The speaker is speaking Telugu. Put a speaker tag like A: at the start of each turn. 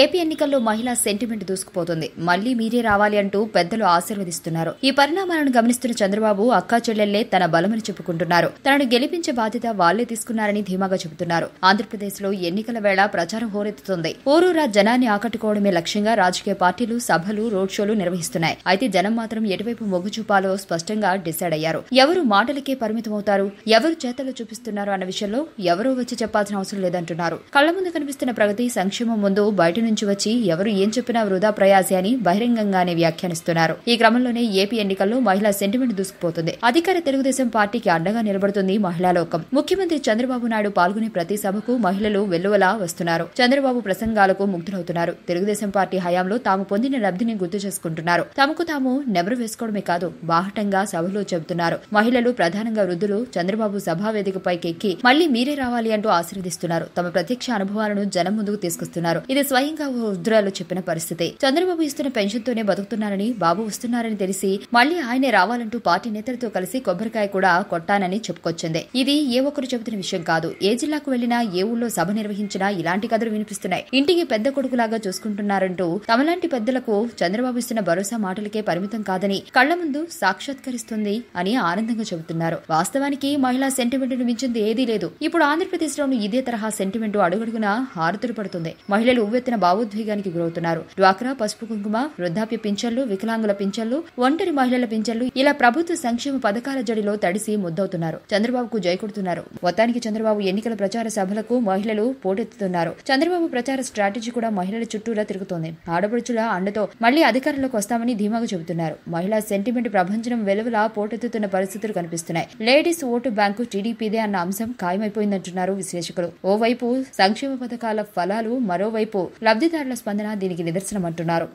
A: ఏపీ ఎన్నికల్లో మహిళా సెంటిమెంట్ దూసుకుపోతుంది. మళ్ళీ మీరే రావాలి అంటూ పెద్దలు ఆశీర్వదిస్తున్నారు. ఈ పరిణామాలను గమనిస్తున్న చంద్రబాబు అక్కా చెల్లెళ్ళే తన బలమని చెప్పుకుంటున్నారు. తనను గెలిపించే బాధ్యత వాళ్ళే తీసుకున్నారని ధీమాగా చెబుతున్నారు. ఆంధ్రప్రదేశ్లో ఎన్నికల వేళ ప్రచారం హోరెత్తుతుంది. ఊరూరా జనాన్ని ఆకట్టుకోవడమే లక్ష్యంగా రాజకీయ పార్టీలు సభలు రోడ్ షోలు నిర్వహిస్తున్నాయి. అయితే జనం మాత్రం ఎటువైపు మొగ్గు చూపాలో స్పష్టంగా డిసైడ్ అయ్యారు. ఎవరు మాటలకే పరిమితమవుతారు? ఎవరు చేతలు చూపిస్తున్నారు అన్న విషయంలో ఎవరూ వచ్చి చెప్పాల్సిన అవసరం లేదంటున్నారు. కళ్ళ ముందు కనిపిస్తున్న ప్రగతి సంక్షేమం ముందు బయట నుంచి వచ్చి ఎవరు ఏం చెప్పినా వృధా ప్రయాసే అని బహిరంగంగానే వ్యాఖ్యానిస్తున్నారు. ఈ క్రమంలోనే ఏపీ ఎన్నికల్లో మహిళా సెంటిమెంట్ దూసుకుపోతుంది. అధికార తెలుగుదేశం పార్టీకి అండగా నిలబడుతుంది మహిళా లోకం. ముఖ్యమంత్రి చంద్రబాబు నాయుడు పాల్గొనే ప్రతి సభకు మహిళలు వెల్లువలా వస్తున్నారు. చంద్రబాబు ప్రసంగాలకు ముగ్ధులవుతున్నారు. తెలుగుదేశం పార్టీ హయాంలో తాము పొందిన లబ్ధిని గుర్తు చేసుకుంటున్నారు. తమకు తాము నెమరు వేసుకోవడమే కాదు బాహటంగా సభలో చెబుతున్నారు. మహిళలు ప్రధానంగా వృద్ధులు చంద్రబాబు సభా వేదికపైకి ఎక్కి మళ్ళీ మీరే రావాలి అంటూ ఆశీర్వదిస్తున్నారు. తమ ప్రత్యక్ష అనుభవాలను జనం ముందుకు తీసుకొస్తున్నారు. ఇది స్వయంగా ఓ వృద్ధురాలు చెప్పిన పరిస్థితి. చంద్రబాబు ఇస్తున్న పెన్షన్ తోనే బతుకుతున్నారని బాబు వస్తున్నారని తెలిసి మళ్ళీ ఆయనే రావాలంటూ పార్టీ నేతలతో కలిసి కొబ్బరికాయ కూడా కొట్టానని చెప్పుకొచ్చింది. ఇది ఏ ఒక్కరు చెబుతున్న విషయం కాదు. ఏ జిల్లాకు వెళ్ళినా ఏ ఊళ్ళో సభ నిర్వహించినా ఇలాంటి కథలు వినిపిస్తున్నాయి. ఇంటికి పెద్ద కొడుకులాగా చూసుకుంటున్నారంటూ తమలాంటి పెద్దలకు చంద్రబాబు ఇస్తున్న భరోసా మాటలకే పరిమితం కాదని కళ్ళ ముందు సాక్షాత్కరిస్తుంది అని ఆనందంగా చెబుతున్నారు. వాస్తవానికి మహిళా సెంటిమెంట్ను మించింది ఏదీ లేదు. ఇప్పుడు ఆంధ్రప్రదేశ్ లోను ఇదే తరహా సెంటిమెంట్ అడుగడుగునా హారతులు పడుతుంది. మహిళలు ఉవ్వెత్తున భావోద్వేగానికి గురవుతున్నారు. డ్వాక్రా పసుపు కుంకుమ వృద్ధాప్య పింఛన్లు వికలాంగుల పింఛన్లు ఒంటరి మహిళల పింఛన్లు ఇలా ప్రభుత్వ సంక్షేమ పథకాల జడిలో తడిసి ముద్దవుతున్నారు. చంద్రబాబుకు జైకొడుతున్నారు మొత్తానికి చంద్రబాబు ఎన్నికల ప్రచార సభలకు మహిళలు పోటెత్తుతున్నారు. చంద్రబాబు ప్రచార స్ట్రాటజీ కూడా మహిళల చుట్టూరా తిరుగుతోంది. ఆడపడుచుల అండతో మళ్ళీ అధికారంలోకి వస్తామని ధీమాగా చెబుతున్నారు. మహిళా సెంటిమెంట్ ప్రభంజనం వెలువలా పోటెత్తుతున్న పరిస్థితులు కనిపిస్తున్నాయి. లేడీస్ ఓటు బ్యాంకు టీడీపీదే అన్న అంశం ఖాయమైపోయిందంటున్నారు విశ్లేషకులు. ఓవైపు సంక్షేమ పథకాల ఫలాలు మరోవైపు లబ్ధిదారుల స్పందన దీనికి నిదర్శనమంటున్నారు.